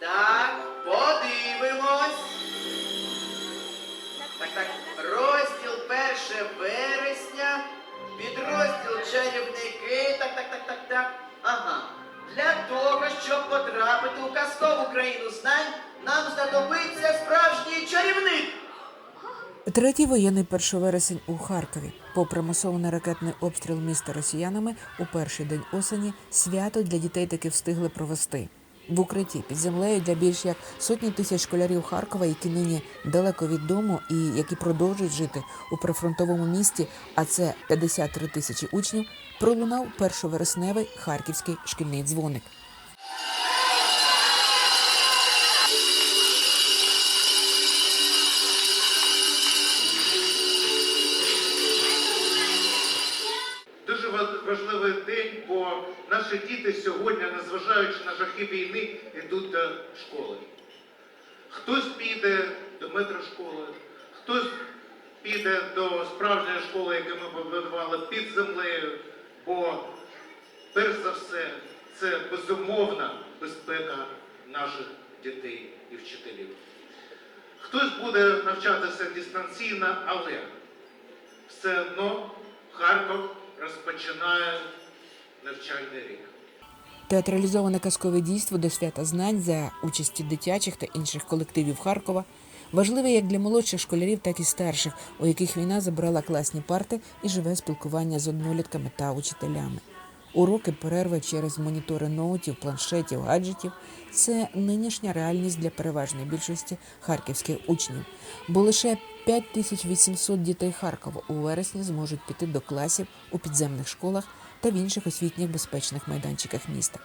Так, подивимось. Так, так, розділ 1 вересня, підрозділ чарівники. Так, так, так, так, так. Ага. Для того, щоб потрапити у казкову країну знань, нам знадобиться справжній чарівник. Третій воєнний 1 вересень у Харкові. Попри масований ракетний обстріл міста росіянами, у перший день осені свято для дітей таки встигли провести. В укритті під землею для більш як сотні тисяч школярів Харкова, які нині далеко від дому і які продовжують жити у прифронтовому місті, а це 53 тисячі учнів, пролунав першовересневий харківський шкільний дзвоник. Наші діти сьогодні, незважаючи на жахи війни, йдуть до школи. Хтось піде до метрошколи, хтось піде до справжньої школи, яку ми побудували під землею, бо перш за все це безумовна безпека наших дітей і вчителів. Хтось буде навчатися дистанційно, але все одно Харків розпочинає навчальний рік. Театралізоване казкове дійство до свята знань за участі дитячих та інших колективів Харкова важливе як для молодших школярів, так і старших, у яких війна забрала класні парти і живе спілкування з однолітками та учителями. Уроки перерви через монітори ноутів, планшетів, гаджетів це нинішня реальність для переважної більшості харківських учнів, бо лише 5800 дітей Харкова у вересні зможуть піти до класів у підземних школах та в інших освітніх безпечних майданчиках міста.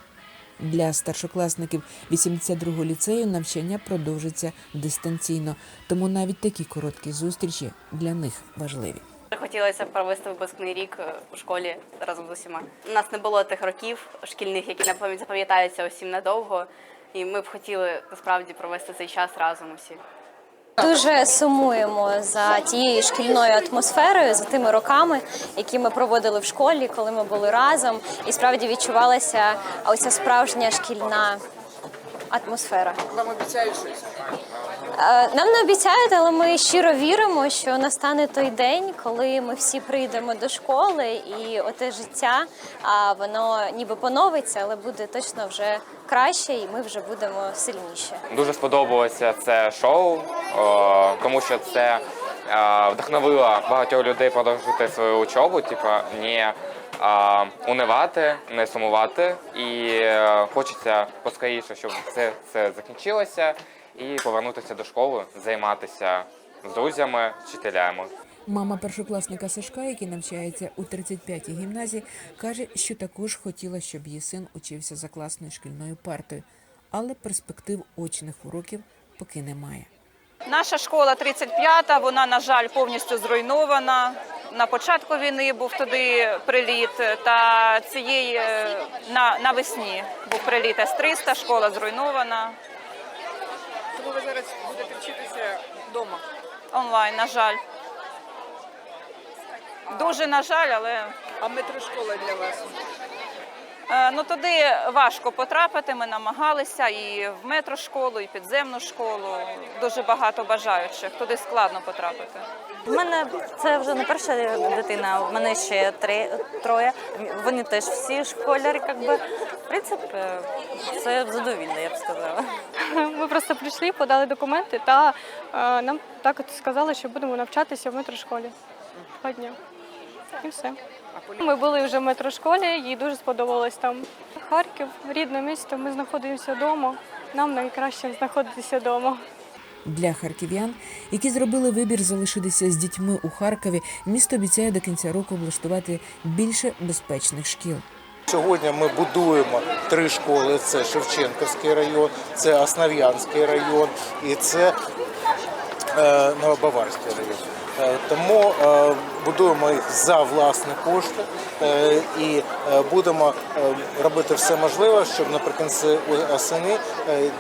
Для старшокласників 82-го ліцею навчання продовжиться дистанційно, тому навіть такі короткі зустрічі для них важливі. Хотілося провести випускний рік е, у школі разом з усіма. У нас не було тих років шкільних, які запам'ятаються усім надовго, і ми б хотіли насправді провести цей час разом усі. Дуже сумуємо за тією шкільною атмосферою, за тими роками, які ми проводили в школі, коли ми були разом, і справді відчувалася оця справжня шкільна атмосфера. Вам обіцяють щось? Е, Нам не обіцяють, але ми щиро віримо, що настане той день, коли ми всі прийдемо до школи, і оте життя а, воно ніби поновиться, але буде точно вже краще, і ми вже будемо сильніші. Дуже сподобалося це шоу, тому що це вдохновило багатьох людей продовжити свою учобу, типу, не е, унивати, не сумувати. І е, хочеться поскоріше, щоб це, це закінчилося, і повернутися до школи, займатися з друзями, вчителями. Мама першокласника Сашка, який навчається у 35-й гімназії, каже, що також хотіла, щоб її син учився за класною шкільною партою, але перспектив очних уроків поки немає. Наша школа 35-та, вона, на жаль, повністю зруйнована. На початку війни був туди приліт, та цієї е, на, навесні був приліт С-300, школа зруйнована. Тому ви зараз будете вчитися вдома. Онлайн, на жаль. Дуже на жаль, але А метрошкола для вас? Е, ну, туди важко потрапити. Ми намагалися і в метрошколу, і підземну школу. Дуже багато бажаючих. Туди складно потрапити. У мене це вже не перша дитина, у мене ще три троє. Вони теж всі школярі, якби. В принципі, це задовільно, я б сказала. Ми просто прийшли, подали документи та е, нам так от сказали, що будемо навчатися в метрошколі два дня. І все. Ми були вже в метрошколі, їй дуже сподобалось там. Харків, рідне місто, ми знаходимося вдома. Нам найкраще знаходитися вдома. Для харків'ян, які зробили вибір залишитися з дітьми у Харкові, місто обіцяє до кінця року облаштувати більше безпечних шкіл. Сьогодні ми будуємо три школи: це Шевченківський район, це Основ'янський район і це е, Новобаварський район. Е, Тому е, будуємо їх за власні кошти е, і будемо робити все можливе, щоб наприкінці осені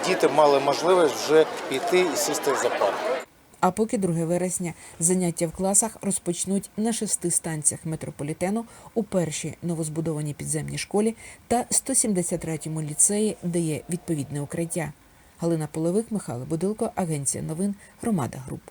діти мали можливість вже піти і сісти за парт. А поки 2 вересня заняття в класах розпочнуть на шести станціях метрополітену у першій новозбудованій підземній школі та 173-му ліцеї, де є відповідне укриття. Галина Половик, Михайло Будилко, Агенція новин, Громада Груп.